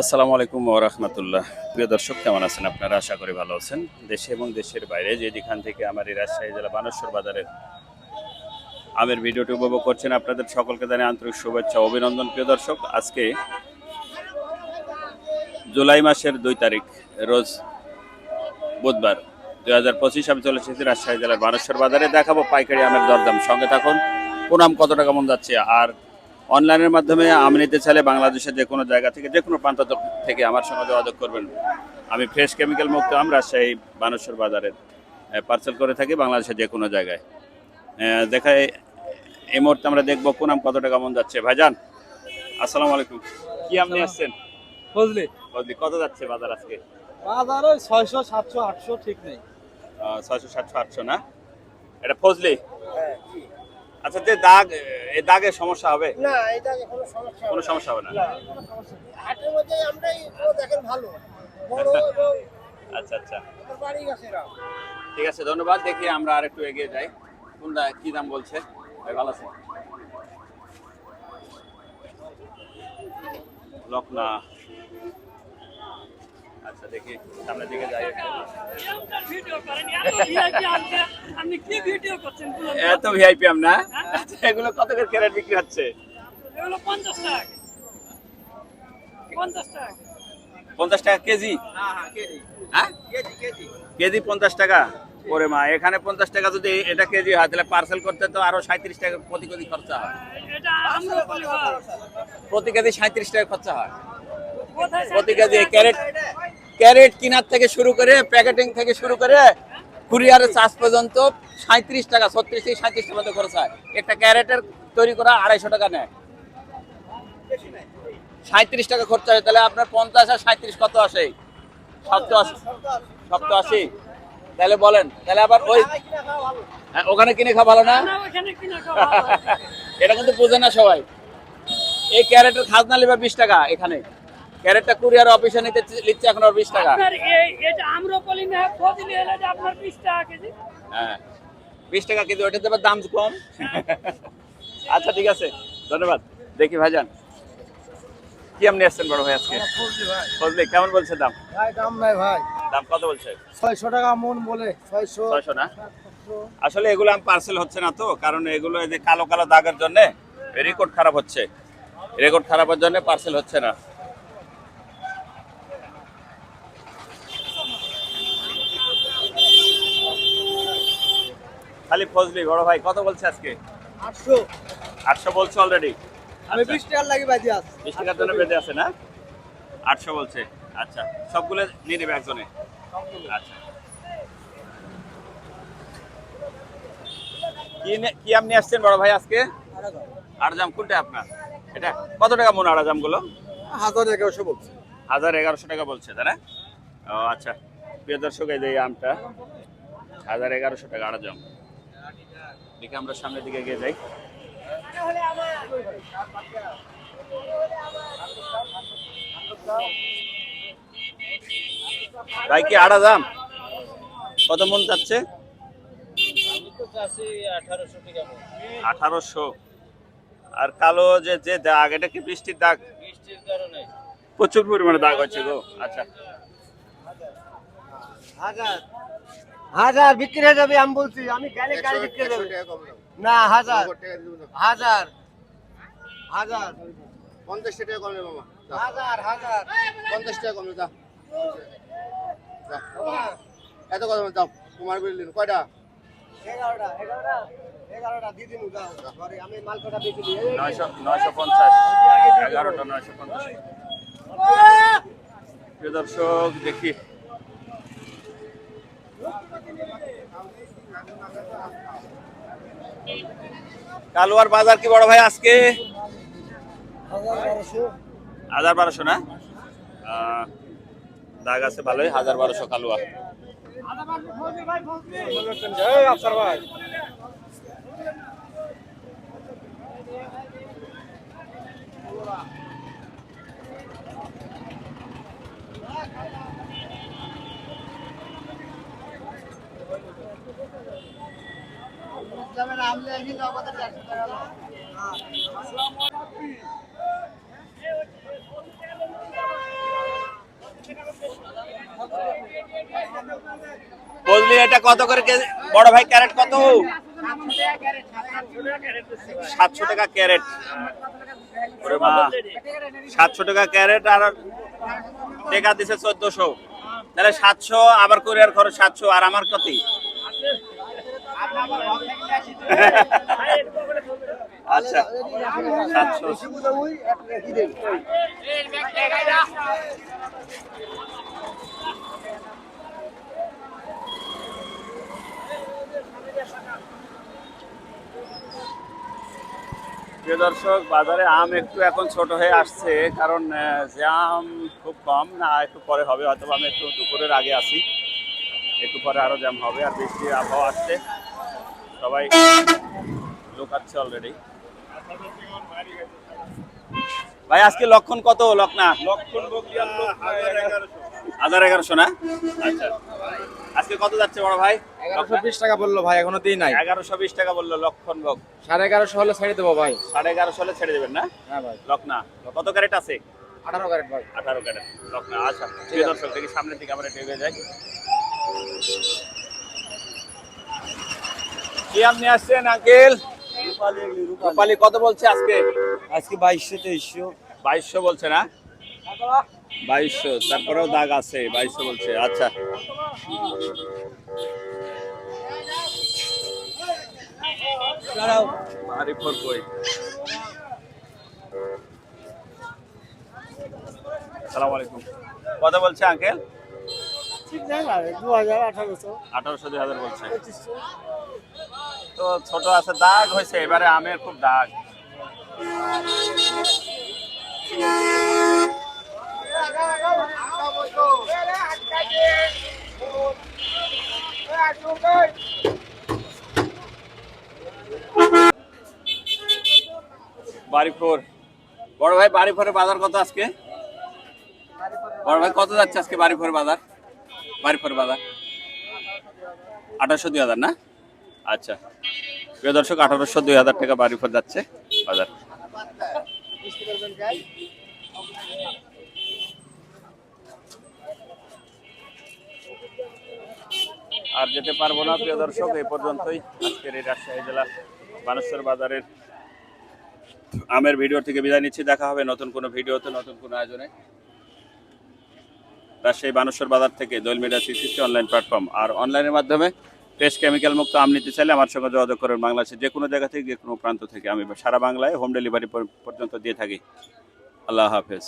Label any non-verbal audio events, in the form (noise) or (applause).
আসসালামু আলাইকুম রহমতুল্লাহ। প্রিয় দর্শক, কেমন আছেন আপনারা? আশা করি ভালো আছেন। দেশে এবং দেশের বাইরে যে যেখান থেকে আমার এই রাজশাহী জেলা বানেশ্বর বাজারের আমের ভিডিওটি উপভোগ করছেন, আপনাদের সকলকে জানাই আন্তরিক শুভেচ্ছা অভিনন্দন। প্রিয় দর্শক, আজকে জুলাই মাসের দুই তারিখ, রোজ বুধবার দুই হাজার পঁচিশ আমি চলে এসেছি রাজশাহী জেলার বানেশ্বর বাজারে। দেখাবো পাইকারি আমের দরদাম। সঙ্গে থাকুন কোন আম কত টাকা মন যাচ্ছে আর অনলাইনের মাধ্যমে আম নিতে চাইলে বাংলাদেশের যে কোনো জায়গা থেকে যে কোনো প্রান্ত থেকে আমার সঙ্গে যোগাযোগ করবেন। আমি ফ্রেশ কেমিক্যাল মুক্ত আম রাজশাহী বানেশ্বর বাজারের পার্সেল করে থাকি বাংলাদেশের যে কোনো জায়গায়। দেখায় এই মুহূর্তে আমরা দেখব কোন আম কত টাকা মন যাচ্ছে। ভাইজান আসসালামু আলাইকুম। কি আপনি আসছেন? ফজলি। ফজলি কত যাচ্ছে বাজার আজকে? বাজার ওই ছয়শো সাতশো আটশো ঠিক নেই। ছয়শো সাতশো আটশো না? এটা ফজলি? আচ্ছা যে দাগ এই দাগের সমস্যা হবে? না এটা কোনো সমস্যা কোনো সমস্যা হবে না। হাটের মধ্যে আমরাই দেখেন ভালো। বড় আচ্ছা। আচ্ছা আমার বাড়ি গাছেরা ঠিক আছে ধন্যবাদ। দেখি আমরা আর একটু এগিয়ে যাই। কোনটা কি দাম বলছে? ভাই ভালো আছে লকনা আচ্ছা আচ্ছা, এগুলো কত ক্যারেট বিক্রি হচ্ছে? টাকা কেজি? হ্যাঁ? টাকা? ওরে মা এখানে পঞ্চাশ টাকা যদি এটা কেজি হয় তাহলে পার্সেল করতে তো আরও সাঁত্রিশ টাকা প্রতি কেজি খরচা হয়। প্রতি কেজি সাঁত্রিশ টাকা খরচা হয়। প্রতি কেজি ক্যারেট ক্যারেট কেনার থেকে শুরু করে প্যাকেটিং থেকে শুরু করে কুরিয়ারের চার্জ পর্যন্ত সাঁত্রিশ টাকা ছত্রিশ থেকে সাঁত্রিশ টাকা খরচ হয়। একটা ক্যারেটের তৈরি করা আড়াইশো টাকা নেয়। সাঁত্রিশ টাকা খরচা হয় তাহলে আপনার পঞ্চাশ আর সাঁত্রিশ কত আসে? সপ্তাহ সপ্তাহ আশি। তাহলে বলেন তাহলে আবার ওই হ্যাঁ, ওখানে কিনে খাওয়া ভালো না। (laughs) এটা কিন্তু বোঝে না সবাই। এই ক্যারেটের খাজনা নেবে বিশ টাকা এখানে। ক্যারেটটা কুরিয়ার অফিসে নিতে নিচ্ছে এখন আর বিশ টাকা। আপনার এই এটা আম্রপলি না ফজলি হলে আপনার বিশ টাকা কেজি? হ্যাঁ। বিশ টাকা কেজি ওইটা দেবার দাম কম। আচ্ছা ঠিক আছে। ধন্যবাদ। দেখি ভাইজান। কি আপনি আসছেন বড় ভাই আজকে? ফজলি কেমন বলছে দাম? ভাই দাম নাই ভাই। দাম কত বলছে? ছয়শো টাকা মন বলে ছয়শো। ছয়শো না? আসলে এগুলো আমি পার্সেল হচ্ছে না তো কারণ এগুলো এই যে কালো কালো দাগের জন্য রেকর্ড খারাপ হচ্ছে। রেকর্ড খারাপের জন্য পার্সেল হচ্ছে না। খালি ফজলি বড় ভাই কত বলছে আজকে? আটশো। আটশো বলছে অলরেডি আমি বিশ টাকার লাগি বাজি আস বিশ টাকার জন্য বেঁধে আছে না? আটশো বলছে। আচ্ছা সবগুলো নিয়ে নেবে একজনে? আচ্ছা। কি আপনি আসছেন বড় ভাই আজকে? আড়াজাম কোনটা আপনার? এটা কত টাকা মন আড়াজামগুলো হাজার এগারোশো বলছে। হাজার এগারোশো টাকা বলছে তাই না? ও আচ্ছা। প্রিয় দর্শক এই যে আমটা হাজার এগারোশো টাকা আড়াজাম দেখি আমরা সামনের দিকে এগিয়ে যাই। কি আড়াজাম কত মন যাচ্ছে? আঠারোশো। আর কালো যে যে দাগ, এটা কি বৃষ্টির দাগ? বৃষ্টির প্রচুর পরিমাণে দাগ হচ্ছে গো। আচ্ছা। হাজার বিক্রি হয়ে যাবে আমি বলছি আমি গেলে গাড়ি বিক্রি হয়ে যাবে। না হাজার। হাজার। হাজার। পঞ্চাশ টাকা কমলে মামা। হাজার হাজার। পঞ্চাশ টাকা কমলে দাও এত কথা দাও কুমার বললেন কয়টা? এগারোটা এগারোটা এগারোটা দিয়ে দিন যাও। আমি মাল কটা বেশি দিই। নয়শো নয়শো পঞ্চাশ। এগারোটা নয়শো পঞ্চাশ। প্রিয় দর্শক দেখি। কালুয়ার বাজার কি বড় ভাই আজকে? হাজার বারোশো না? দাগ আছে ভালোই, হাজার বারোশো কালুয়া। ভাই বললি এটা কত করে বড় ভাই, ক্যারেট কত? সাতশো টাকা ক্যারেট। সাতশো টাকা ক্যারেট আর টাকা দিছে চোদ্দশো। তাহলে সাতশো, আবার কোরিয়ার খরচ সাতশো, আর আমার কত? আচ্ছা প্রিয় দর্শক বাজারে আম একটু এখন ছোট হয়ে আসছে কারণ আহ, জ্যাম খুব কম না একটু পরে হবে হয়তো আমি একটু দুপুরের আগে আসি। একটু পরে আরও জ্যাম হবে আর বৃষ্টির আবহাওয়া আসছে। সবাই লুকাচ্ছে অলরেডি ভাই আজকে লক্ষণ কত লক্ষণা লক্ষণ হাজার এগারোশো। না? আচ্ছা। আজকে কত যাচ্ছে বড় ভাই? এগারোশো বিশ টাকা বলল ভাই এখনও দিই নাই। এগারোশো বিশ টাকা বলল লক্ষণ ভোগ। সাড়ে এগারোশো হলে ছেড়ে দেবো ভাই। সাড়ে এগারোশো হলে ছেড়ে দেবেন না? হ্যাঁ ভাই। লকনা কত ক্যারেট আছে? আঠারো ক্যারেট ভাই। আঠারো ক্যারেট। লকনা আচ্ছা। প্রিয় দর্শক দেখি সামনের দিকে আমরা একটু যাই। কি আম আসছেন আঙ্কেল? রূপালি কত বলছে আজকে? আজকে বাইশশো তেইশশো। বাইশশো বলছে না? বাইশশো তারপরেও দাগ আছে বাইশশো বলছে আচ্ছা। ভারী ফোর সালাম আলাইকুম। কত বলছে আঙ্কেল? ঠিক নাই দু হাজার আঠারোশো। আঠারোশো দুই হাজার বলছে। তো ছোট আছে, দাগ হয়েছে, এবারে আমের খুব দাগ। বাড়িপুর বড় ভাই বাড়িপুরের বাজার কত আজকে? বড় ভাই, কত যাচ্ছে আজকে বাড়িপুরের বাজার? বাড়িপুরের বাজার। আঠারোশো দুই হাজার না? আচ্ছা। প্রিয় দর্শক, আঠারোশো দুই হাজার টাকা বাড়িপুর যাচ্ছে বাজার। আর যেতে পারব না, প্রিয় দর্শক, এই পর্যন্তই। আজকের এই রাজশাহী জেলা বানেশ্বর বাজারের আমের ভিডিও থেকে বিদায় নিচ্ছি। দেখা হবে নতুন কোনো ভিডিওতে, নতুন কোনো আয়োজনে। রাজশাহী বানেশ্বর বাজার থেকে দোল মিডিয়া সিক্সটি অনলাইন প্ল্যাটফর্ম আর অনলাইনের মাধ্যমে ফ্রেশ কেমিক্যাল মুক্ত আম নিতে চাইলে আমার সঙ্গে যোগাযোগ করেন বাংলাদেশের যে কোনো জায়গা থেকে, যে কোনো প্রান্ত থেকে। আমি সারা বাংলায় হোম ডেলিভারি পর্যন্ত দিয়ে থাকি। আল্লাহ হাফেজ।